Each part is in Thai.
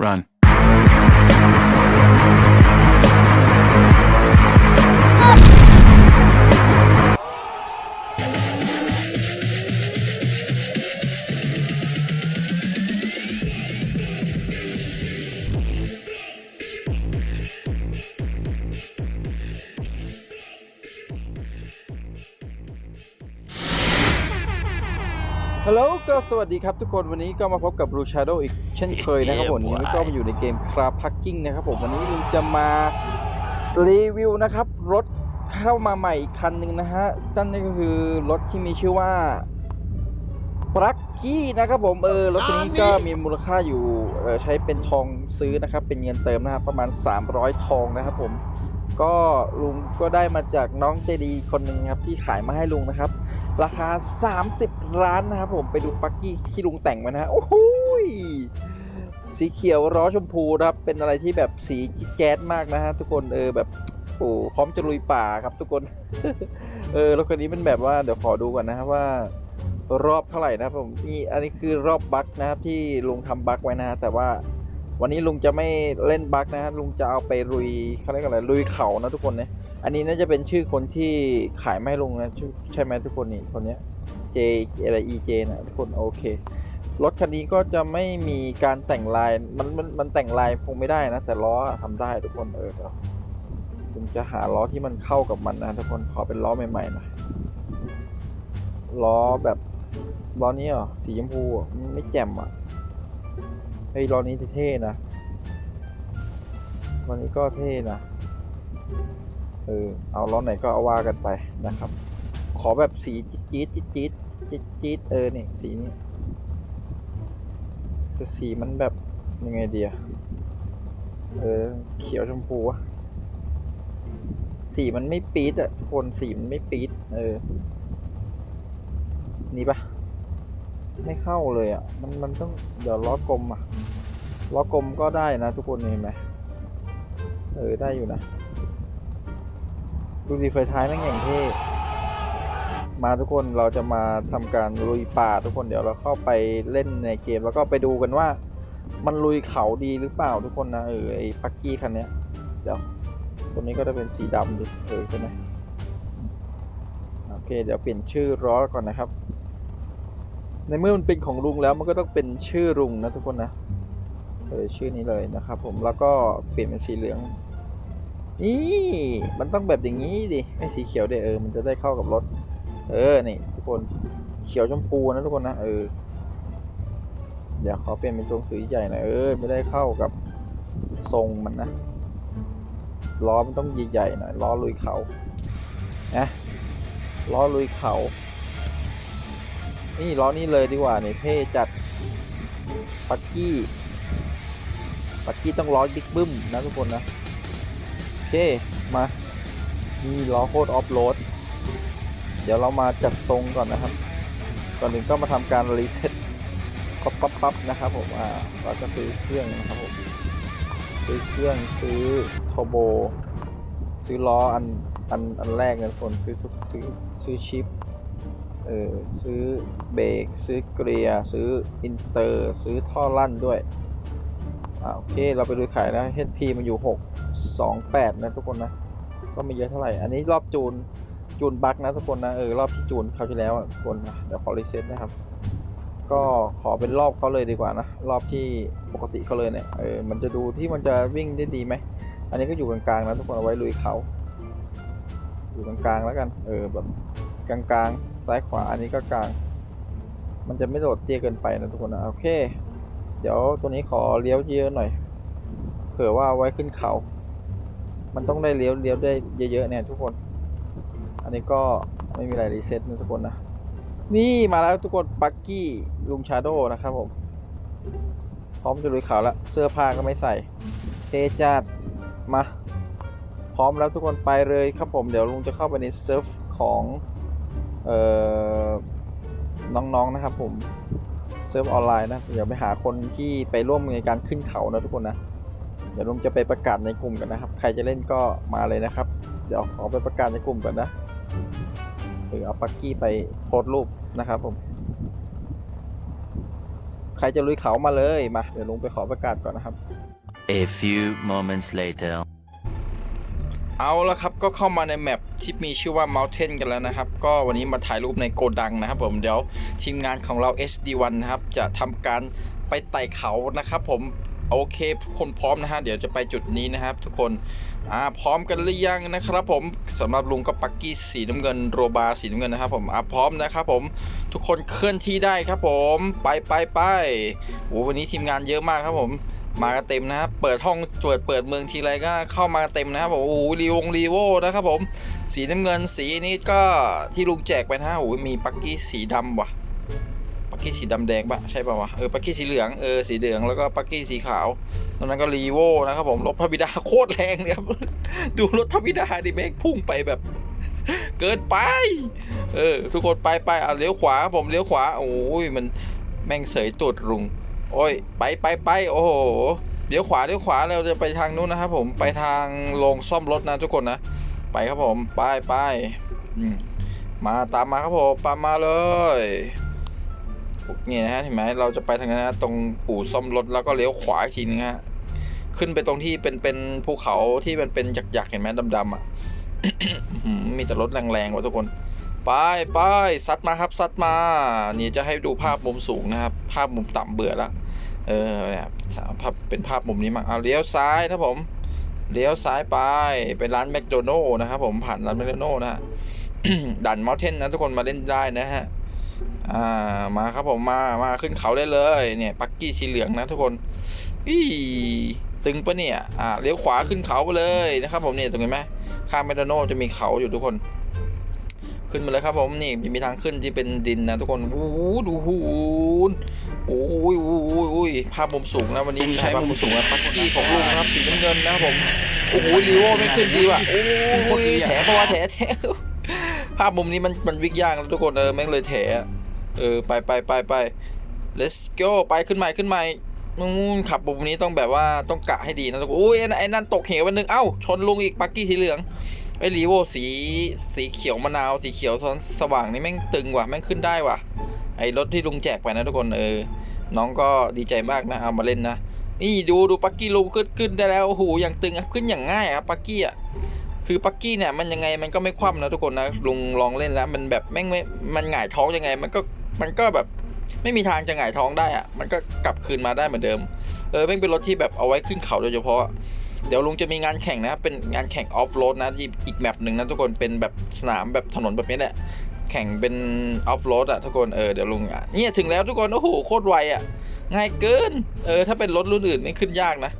Run. สวัสดีครับทุกคนวันนี้ก็มาพบกับ Blue Shadow อีกเช่นเคยนะครับผมวันนี้ก็มาอยู่ในเกม Car Parking นะครับผมวันนี้เราจะมารีวิวนะครับ รถเข้ามาใหม่อีกคันหนึ่งนะฮะนั่นนี่ก็คือรถที่มีชื่อว่าปลักกี้นะครับผมเออรถคันนี้ก็มีมูลค่าอยู่เออใช้เป็นทองซื้อนะครับเป็นเงินเติมนะครับประมาณ 300 ทองนะครับผมก็ลุงก็ได้มาจากน้องใจดีคนหนึ่งครับที่ขายมาให้ลุงนะครับ ราคา 30 ล้านนะครับผมไปดูปักกี้ที่ลุงแต่งมานะฮะโอ้โหสีเขียวล้อชมพูนะครับ เป็นอะไรที่แบบสีแจ๊ดมากนะฮะทุกคนเออแบบโอ้พร้อมจะลุยป่าครับทุกคน เออแล้วคนนี้เป็นแบบว่าเดี๋ยวขอดูก่อนนะครับว่ารอบเท่าไหร่นะครับผมนี่อันนี้คือรอบบั๊กนะครับที่ลุงทำบั๊กไว้นะฮะแต่ว่าวันนี้ลุงจะไม่เล่นบั๊กนะฮะลุงจะเอาไปลุยเขาเรียกอะไรลุยเขานะทุกคนเนี่ย อันนี้น่าจะเป็นชื่อคนที่ขายไม่ลงนะชื่อใช่ไหมทุกคนนี่คนเนี้ย J อะไร EJ นะทุกคนโอเครถคันนี้ก็จะไม่มีการแต่งลายมันมันมันแต่งลายคงไม่ได้นะ แต่ล้อทำได้ทุกคนเออผมจะหาล้อที่มันเข้ากับมันนะทุกคนขอเป็นล้อใหม่ๆหน่อยล้อแบบล้อนี้เหรอสีชมพูไม่แจ่มอะเฮ้ยล้อนี้เท่นะล้อนี้ก็เท่นะ เออเอาล้อไหนก็เอาว่ากันไปนะครับ ขอแบบสีจี๊ดจี๊ดจี๊ดจี๊ดจี๊ดเออนี่สีนี้แต่สีมันแบบยังไงเดียเออเขียวชมพูอะสีมันไม่ปี๊ดอะทุกคนสีมันไม่ปี๊ดเออ นี่ปะไม่เข้าเลยอะมันมันต้องเดี๋ยวล้อกลมอะล้อกลมก็ได้นะทุกคนเห็นไหมเออได้อยู่นะ ดูดีไฟท้ายแม่งอย่างเท่มาทุกคนเราจะมาทำการลุยป่าทุกคนเดี๋ยวเราเข้าไปเล่นในเกมแล้วก็ไปดูกันว่า มันลุยเขาดีหรือเปล่าทุกคนนะเออไอ้ปักกี้คันเนี้ยเดี๋ยวตัวนี้ก็จะเป็นสีดำดิเออใช่ไหมโอเค เดี๋ยวเปลี่ยนชื่อล้อก่อนนะครับ ในเมื่อมันเป็นของลุงแล้วมันก็ต้องเป็นชื่อลุงนะทุกคนนะเออชื่อนี้เลยนะครับ ผมแล้วก็เปลี่ยนเป็นสีเหลือง นี่มันต้องแบบอย่างนี้ดิไม่สีเขียวเดเออ มันจะได้เข้ากับรถ เออ นี่ ทุกคน เขียวชมพูนะทุกคนนะ เออ เดี๋ยวขอเปลี่ยนเป็นทรงสีใหญ่หน่อย เออ ไม่ได้เข้ากับทรงมันนะ ล้อมันต้องใหญ่ๆหน่อย ล้อลุยเขา นะ ล้อลุยเขา นี่ล้อนี้เลยดีกว่านี่เท่จัด ปักกี้ ปักกี้ต้องล้อบิ๊กบึ้มนะทุกคนนะ เค มานี่ล้อโคตรออฟโรด เดี๋ยวเรามาจัดทรงก่อนนะครับ ก่อนหนึ่งก็มาทำการรีเซ็ตปั๊บปั๊บปั๊บนะครับผมอ่าเราจะซื้อเครื่องนะครับผมซื้อเครื่องซื้อโทโบ ซื้อล้ออันอันอันแรกเงินคนซื้อทุกซื้อซื้อชิปเออซื้อเบรกซื้อเกลียร์ซื้ออินเตอร์ ซื้อท่อลั่นด้วยอ่าโอเค เราไปดูขายนะ HP มันอยู่ห กสองแปดนะทุกคนนะ ก็ไม่เยอะเท่าไหร่ อันนี้รอบจูน จูนบั๊กนะทุกคนนะ เออ รอบที่จูนคราวที่แล้วทุกคนนะ เดี๋ยวขอรีเซ็ตนะครับ ก็ขอเป็นรอบเขาเลยดีกว่านะ รอบที่ปกติเขาเลยเนี่ย เออ มันจะดูที่มันจะวิ่งได้ดีไหม อันนี้ก็อยู่กลางๆนะทุกคนเอาไว้ลุยเขาอยู่กลางๆแล้วกัน เออ แบบกลางๆ ซ้ายขวา อันนี้ก็กลาง มันจะไม่โดดเตี้ยเกินไปนะทุกคนนะโอเค เดี๋ยวตัวนี้ขอเลี้ยวเยอะหน่อย เผื่อว่าไว้ขึ้นเขา มันต้องได้เลี้ยวเลี้ยวได้เยอะๆเนี่ยทุกคน อันนี้ก็ไม่มีอะไรรีเซ็ตนะทุกคนนะ นี่มาแล้วทุกคนปักกี้ลุงชาโดนะครับผม พร้อมจะลุยเขาแล้ว เสื้อผ้าก็ไม่ใส่เทจัดมา พร้อมแล้วทุกคนไปเลยครับผม เดี๋ยวลุงจะเข้าไปในเซิร์ฟของเอ่อน้องๆนะครับผมเซิร์ฟออนไลน์นะเดี๋ยวไปหาคนที่ไปร่วมในการขึ้นเขานะทุกคนนะ เดี๋ยวลุงจะไปประกาศในกลุ่มกันนะครับ ใครจะเล่นก็มาเลยนะครับ เดี๋ยวขอไปประกาศในกลุ่มก่อนนะหรือเอาปักกี้ไปโพสต์รูปนะครับผม ใครจะลุยเขามาเลยมา เดี๋ยวลุงไปขอประกาศก่อนนะครับ A few moments later. เอาละครับก็เข้ามาในแมปที่มีชื่อว่า Mountain กันแล้วนะครับ ก็วันนี้มาถ่ายรูปในโกดังนะครับผมเดี๋ยวทีมงานของเรา HD1 นะครับ จะทำการไปไต่เขานะครับผม โอเคทุกคนพร้อมนะฮะเดี๋ยวจะไปจุดนี้นะครับ ทุกคนอ่าพร้อมกันหรือยังนะครับ ผมสำหรับลุงก็ปักกี้สีน้ำเงินโรบาสีน้ำเงินนะครับผมอ่าพร้อมนะครับผมทุกคนเคลื่อนที่ได้ครับผมไปไปไปโอ้วันนี้ทีมงานเยอะมากครับผมมากันเต็มนะครับ เปิดห้องตรวจเปิดเมืองทีไรก็เข้ามาเต็มนะครับผมโอ้โหรีวงรีโวนะครับผม สีน้ำเงินสีนี้ก็ที่ลุงแจกไปนะฮะโอ้โหมีปักกี้สีดำว่ะ กกี้สีดำแดงปะใช่ป่าวะ เออ ปักกี้สีเหลือง เออ สีเหลือง แล้วก็ปักกี้สีขาวตรงนั้นก็รีโวนะครับผม รถพระบิดาโคตรแรงเลยครับ ดูรถพระบิดาดิแม่งพุ่งไปแบบ เกินไป เออ ทุกคนไปไปอะเลี้ยวขวา ผมเลี้ยวขวา โอ้ย มันแม่งเสยตูดรุง โอ้ย ไปไปไปโอ้โหเดี๋ยวขวาเดี๋ยวขวา เราจะไปทางนู้นนะครับผม ไปทางโรงซ่อมรถนะทุกคนนะ ไปครับผม ไปไปมมาตามมาครับผมตามมาเลย นี่นะฮะเห็นไหมเราจะไปทางนั้นนะตรงอู่ซ่อมรถแล้วก็เลี้ยวขวาอีกทีนึงฮะขึ้นไปตรงที่เป็นเป็นภูเขาที่มันเป็นหยักๆเห็นไหมดำๆอะมีแต่รถแรงๆว่ะทุกคนไปไปซัดมาครับซัดมานี่จะให้ดูภาพมุมสูงนะครับ ภาพมุมต่ำเบื่อละเออเนี่ยภาพเป็นภาพมุมนี้มาเอาเลี้ยวซ้ายนะผมเลี้ยวซ้ายไปไปร้านแมคโดนัลล์นะครับผมผ่านร้านแมคโดนัลล์นะฮะดันมอเทนนะทุกคนมาเล่นได้นะฮะ อ่ามาครับผมมามาขึ้นเขาได้เลยเนี่ยปักกี้สีเหลืองนะทุกคนอีตึงปะเนี่ยอ่าเลี้ยวขวาขึ้นเขาไปเลยนะครับผมเนี่ยตรงนี้ไหมข้ามแมคโดนัลล์จะมีเขาอยู่ทุกคน ขึ้นมาเลยครับผมนี่มีทางขึ้นที่เป็นดินนะทุกคนโอ้โหดูหูนโอ้ยโอ้ยโอ้ยโอ้ยภาพมุมสูงนะวันนี้ถ่ายภาพมุมสูงนะปักกี้ของลุงนะครับสีน้ำเงินนะครับผมโอ้โหรีโวไม่ขึ้นดีว่ะโอ้ยแถเพราะว่าแถแถ ภาพมุมนี้มันมันวิกยากนะทุกคนเออแม่งเลยแถเออไปไปไปไป let's go ไปขึ้นใหม่ขึ้นใหม่นู่นขับมุมนี้ต้องแบบว่าต้องกะให้ดีนะทุกคนโอ้ยไอ้นั่นนนตกเหววันหนึ่งเอ้าชนลุงอีกปักกี้สีเหลืองไอ้รีโวสีสีเขียวมะนาวสีเขียวสว่างนี่แม่งตึงว่ะแม่งขึ้นได้ว่ะ ไอ้รถที่ลุงแจกไปนะทุกคนเออ น้องก็ดีใจมากนะเอามาเล่นนะนี่ดูดูปักกี้ลุงขึ้นขึ้นได้แล้วโอ้โหอย่างตึงขึ้นอย่างง่ายอะปักกี้อะ คือปักกี้เนี่ยมันยังไงมันก็ไม่คว่ำนะทุกคนนะลุงลองเล่นแล้ว มันแบบแม่งไม่มันหงายท้องยังไง มันก็มันก็แบบไม่มีทางจะหงายท้องได้อะมันก็กลับคืนมาได้เหมือนเดิมเออแม่งเป็นรถที่แบบเอาไว้ขึ้นเขาโดยเฉพาะ เดี๋ยวลุงจะมีงานแข่งนะ เป็นงานแข่งออฟโรดนะอีกแมปหนึ่งนะทุกคนเป็นแบบสนามแบบถนนแบบนี้แหละแข่งเป็นออฟโรดอะทุกคนเออเดี๋ยวลุงอะเนี่ยถึงแล้วทุกคนโอ้โหโคตรไวอะง่ายเกิน เออถ้าเป็นรถรุ่นอื่นไม่ขึ้นยากนะ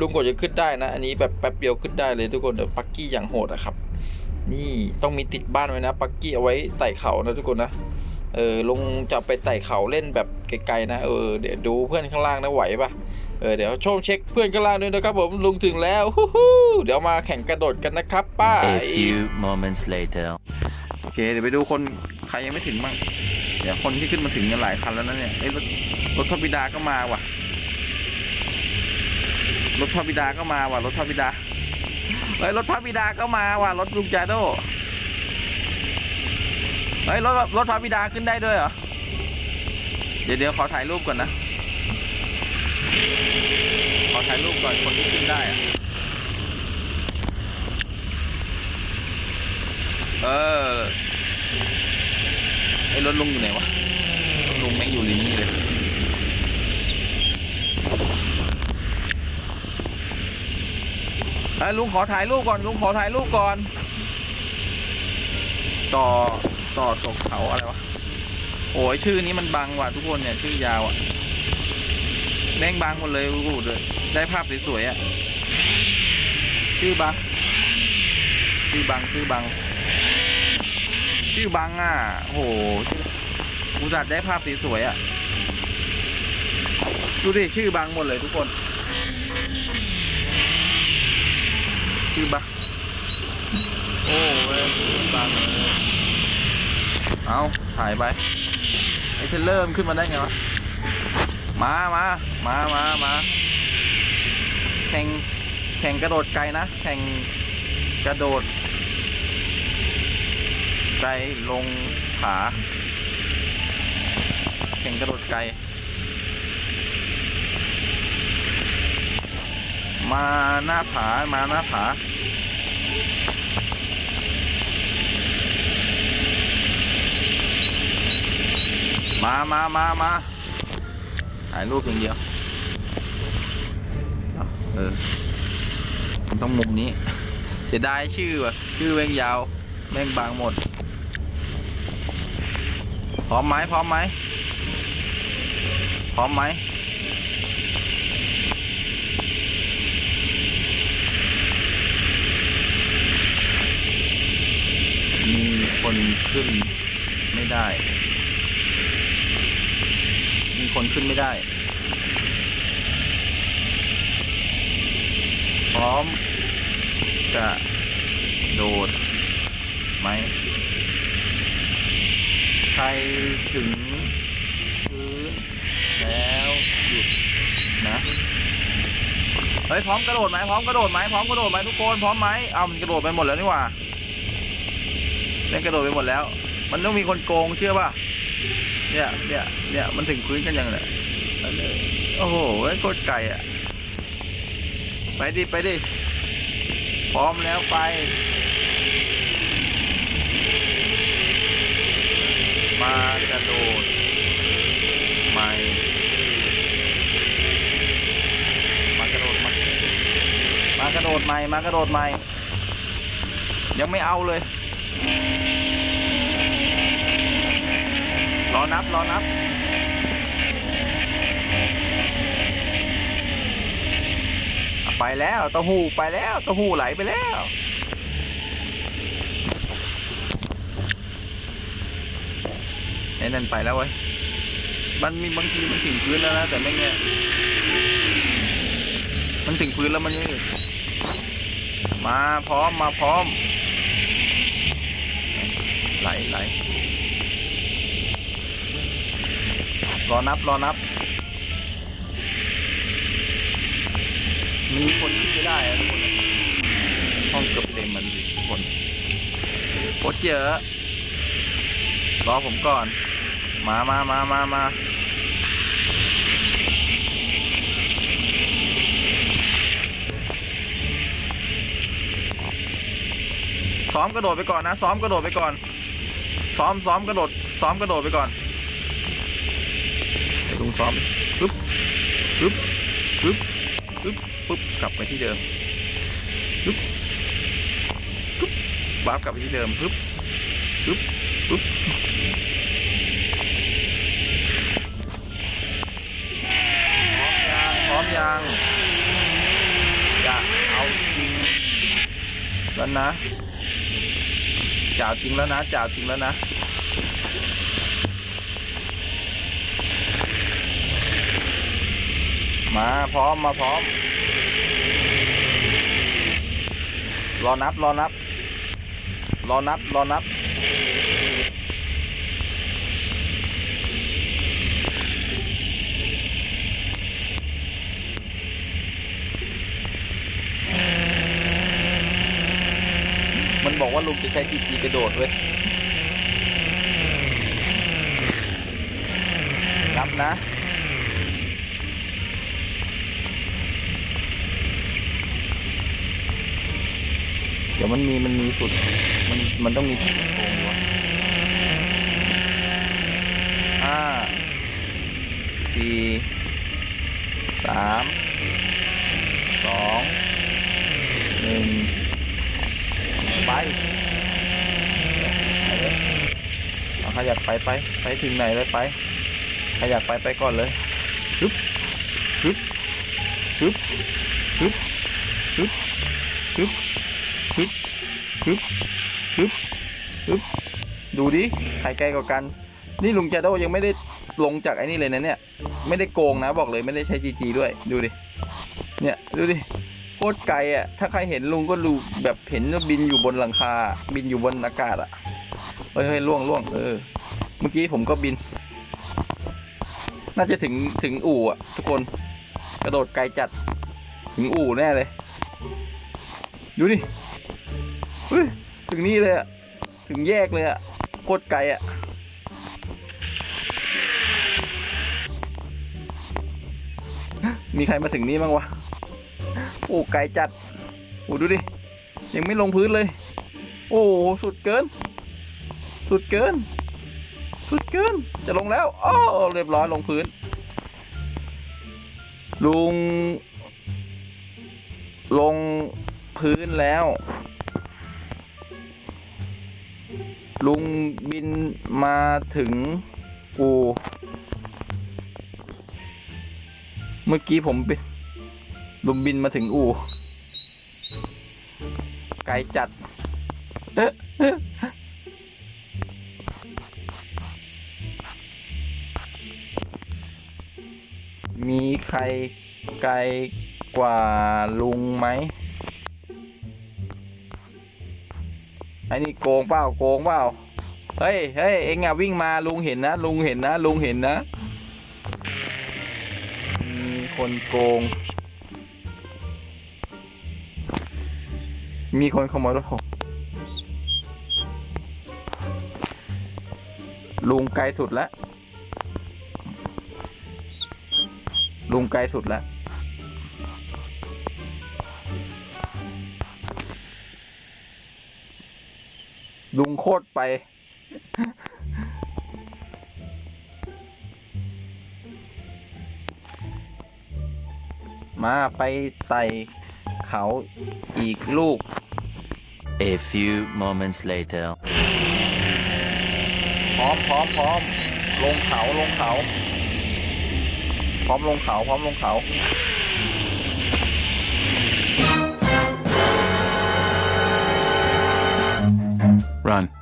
ลุงกว่าจะขึ้นได้นะ อันนี้แบบแป๊บเดียวขึ้นได้เลยทุกคนเดี๋ยวปักกี้อย่างโหดอะครับ นี่ต้องมีติดบ้านไว้นะ ปักกี้เอาไว้ไต่เขานะทุกคนนะเออลุงจะไปไต่เขาเล่นแบบไกลๆนะเออเดี๋ยวดูเพื่อนข้างล่างนะไหวปะเออเดี๋ยวชมเช็คเพื่อนข้างล่างด้วยนะครับผมลุงถึงแล้วฮู้ฮู้เดี๋ยวมาแข่งกระโดดกันนะครับป้า A few moments later. โอเคเดี๋ยวไปดูคนใครยังไม่ถึงบ้างเดี๋ยวคนที่ขึ้นมาถึงกันหลายคันแล้วนะเนี่ยเอ้ยรถรถพระบิดาก็มาว่ะ รถพระบิดาก็มาว่ะรถพระบิดาเฮ้ยรถพระบิดาก็มาว่ะรถลุงจาโดเฮ้ยรถรถพระบิดาขึ้นได้ด้วยเหรอเดี๋ยวเดี๋ยวขอถ่ายรูปก่อนนะ ขอถ่ายรูปก่อนคนที่ขึ้นได้อะเออไอ้รถลุงอยู่ไหนวะลุงแม่งอยู่ริมนี่เลย เอ้ลุงขอถ่ายรูปก่อน ลุงขอถ่ายรูปก่อน ต่อต่อตกเขาอะไรวะ โอ้ยชื่อนี้มันบังว่ะทุกคนเนี่ยชื่อยาวอะแม่งบังหมดเลยโอ้โหเลยได้ภาพสวยๆอะ ชื่อบัง ชื่อบังชื่อบัง ชื่อบังอะโอ้โหชื่ออุตส่าห์ได้ภาพสวยๆอะ ดูดิชื่อบังหมดเลยทุกคน ชื่อบังโอ้เว้ยบังเลยเอาถ่ายไปไอ้เทเลอร์มันขึ้นมาได้ไงวะมามามามามาแข่งแข่งกระโดดไกลนะ แข่งกระโดดไกลลงผาแข่งกระโดดไกล มาหน้าผา มาหน้าผา มามามามาถ่ายรูปอย่างเดียวเอออ มันต้องมุมนี้ เสียดายชื่อว่ะ ชื่อแม่งยาว แม่งบางหมด พร้อมไหม พร้อมไหม พร้อมไหม มีคนขึ้นไม่ได้ มีคนขึ้นไม่ได้ พร้อมจะโดดไหม ใครถึงพื้นแล้วหยุดนะ เฮ้ยพร้อมกระโดดไหมพร้อมกระโดดไหมพร้อมกระโดดไหมทุกคนพร้อมไหมเอามันกระโดดไปหมดแล้วนี่หว่า เล่นกระโดดไปหมดแล้ว มันต้องมีคนโกงเชื่อป่ะ เนี่ยเนี่ยเนี่ยมันถึงพื้นกันยังเนี่ยอันนี้โอ้โหเว้ยโคตรไก่อะ ไปดิ ไปดิ พร้อมแล้วไป มากระโดดไม่มากระโดดมามากระโดดไม่มากระโดดไม่ยังไม่เอาเลย รอนับ รอนับ ไปแล้วเต้าหู้ไปแล้วเต้าหู้ไหลไปแล้ว ไอ้นั่นไปแล้วเว้ย มันมีบางทีมันถึงพื้นแล้วนะ แต่ไม่เงี้ย มันถึงพื้นแล้วมันยังมาพร้อมมาพร้อม ไหลไหล รอนับรอนับ มีคนคิดไม่ได้ทุกคนห้องเกือบเต็มมันดิทุกคนโคตรเยอะรอผมก่อน มามามามามาซ้อมกระโดดไปก่อนนะ ซ้อมกระโดดไปก่อน ซ้อมซ้อมกระโดด ซ้อมกระโดดไปก่อน ซ้อมปึ๊บปึ๊บปึ๊บปึ๊บปึ๊บกลับไปที่เดิมปึ๊บปึ๊บวาร์ปกลับไปที่เดิมปึ๊บปึ๊บปึ๊บพร้อมยังพร้อมยังจะเอาจริงแล้วนะจะเอาจริงแล้วนะจะเอาจริงแล้วนะ มาพร้อมมาพร้อม รอนับรอนับ รอนับรอนับ มันบอกว่าลุงจะใช้ทีทีกระโดดเว้ยนับนะ เดี๋ยวมันมีมันมีสุด มันมันต้องมีสุดโกงวะห้าสี่สามสองหนึ่งไปเอาใครอยากไปไปไปถึงไหนเลยไปใครอยากไปไปก่อนเลยฮึบฮึบฮึบฮึบฮึบฮึบฮึบ ฮึบฮึบฮึบดูดิใครไกลกว่ากัน นี่ลุงแจโดยังไม่ได้ลงจากไอ้นี่เลยนะเนี่ย ไม่ได้โกงนะบอกเลยไม่ได้ใช้จีจีด้วย ดูดิ เนี่ยดูดิโคตรไกลอะ ถ้าใครเห็นลุงก็ดูแบบเห็นว่าบินอยู่บนหลังคา บินอยู่บนอากาศอะ เฮ้ยเฮ้ยล่วงล่วงเออ เมื่อกี้ผมก็บิน น่าจะถึงถึงอู่อะ ทุกคน กระโดดไกลจัด ถึงอู่แน่เลย ดูดิ เฮ้ยถึงนี่เลยอะถึงแยกเลยอะโคตรไกลอะมีใครมาถึงนี่บ้างวะ โอ้ไกลจัด โอ้ดูดิ ยังไม่ลงพื้นเลย โอ้สุดเกิน สุดเกิน สุดเกิน จะลงแล้วอ้อเรียบร้อยลงพื้น ลุง ลงพื้นแล้ว ลุงบินมาถึงอูเมื่อกี้ผมเป็นลุงบินมาถึงอู่ไกลจัด มีใครไกลกว่าลุงไหม อ้นี่โกงเปล่าโกงเปล่าเฮ้ยเฮ้ยเอ็งอะวิ่งมาลุงเห็นนะ ลุงเห็นนะ ลุงเห็นนะมีคนโกง มีคนขโมยรถผมลุงไกลสุดแล้วลุงไกลสุดแล้ว ลุงโคตรไป มาไปไต่เขาอีกลูก A few moments later. พร้อมพร้อมพร้อมลงเขาลงเขา พร้อมลงเขา พร้อมลงเขา Run.